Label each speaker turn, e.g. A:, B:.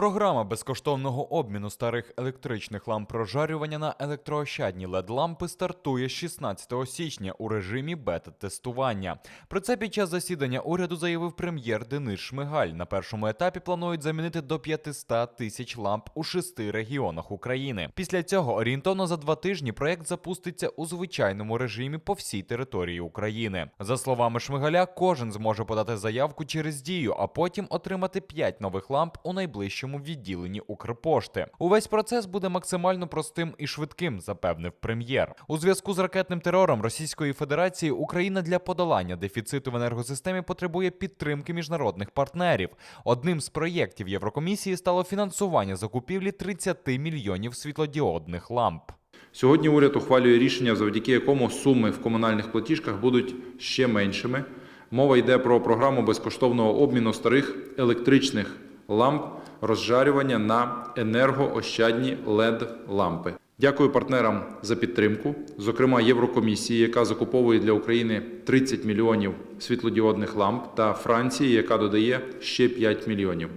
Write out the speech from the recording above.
A: Програма безкоштовного обміну старих електричних ламп прожарювання на електроощадні LED-лампи стартує 16 січня у режимі бета-тестування. Про це під час засідання уряду заявив прем'єр Денис Шмигаль. На першому етапі планують замінити до 500 тисяч ламп у шести регіонах України. Після цього орієнтовно за два тижні проект запуститься у звичайному режимі по всій території України. За словами Шмигаля, кожен зможе подати заявку через дію, а потім отримати 5 нових ламп у найближчому відділенні Укрпошти. Увесь процес буде максимально простим і швидким, запевнив прем'єр. У зв'язку з ракетним терором Російської Федерації Україна для подолання дефіциту в енергосистемі потребує підтримки міжнародних партнерів. Одним з проєктів Єврокомісії стало фінансування закупівлі 30 мільйонів світлодіодних ламп.
B: Сьогодні уряд ухвалює рішення, завдяки якому суми в комунальних платіжках будуть ще меншими. Мова йде про програму безкоштовного обміну старих електричних ламп розжарювання на енергоощадні led лампи. Дякую партнерам за підтримку, зокрема Єврокомісії, яка закуповує для України 30 мільйонів світлодіодних ламп, та Франції, яка додає ще 5 мільйонів.